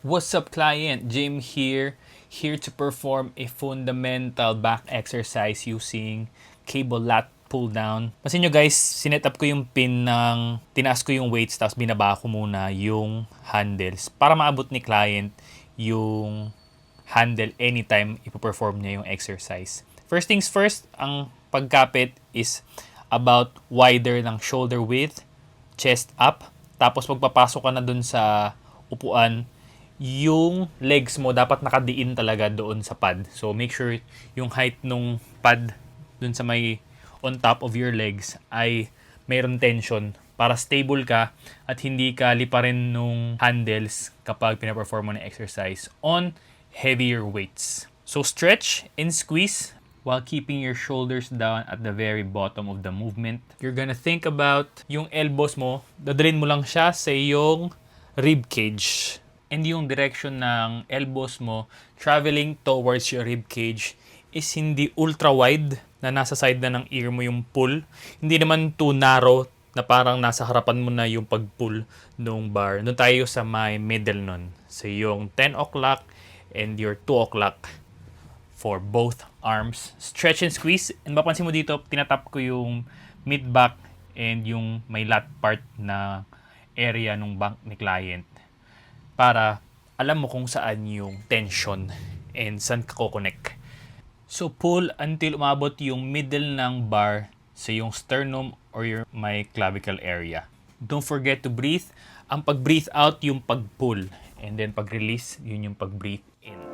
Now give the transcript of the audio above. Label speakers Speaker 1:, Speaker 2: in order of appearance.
Speaker 1: What's up client? Jim here, here to perform a fundamental back exercise using cable lat pull down. Pansin nyo guys, sinet up ko yung pin ng, tinaas ko yung weights tapos binaba ko muna yung handles para maabot ni client yung handle anytime ipo-perform niya yung exercise. First things first, ang pagkapit is about wider ng shoulder width, chest up, tapos pagpapasok ka na dun sa upuan, yung legs mo dapat nakadiin talaga doon sa pad. So make sure yung height nung pad dun sa may on top of your legs ay mayroon tension para stable ka at hindi ka liparin nung handles kapag pinaperform mo ng exercise on heavier weights. So stretch and squeeze while keeping your shoulders down at the very bottom of the movement. You're gonna think about yung elbows mo, dadalhin mo lang siya sa iyong rib cage. And yung direction ng elbows mo traveling towards your rib cage is hindi ultra wide na nasa side na ng ear mo yung pull. Hindi naman too narrow na parang nasa harapan mo na yung pag-pull nung bar. Doon tayo sa may middle nun. So yung 10 o'clock and your 2 o'clock for both arms. Stretch and squeeze. And mapansin mo dito, tinatap ko yung mid back and yung may lat part na area ng back ni client para alam mo kung saan yung tension and saan ka connect. So pull until umabot yung middle ng bar sa yung sternum or your may clavicle area. Don't forget to breathe. Ang pag-breathe out yung pag-pull and then pag-release yun yung pag-breathe in.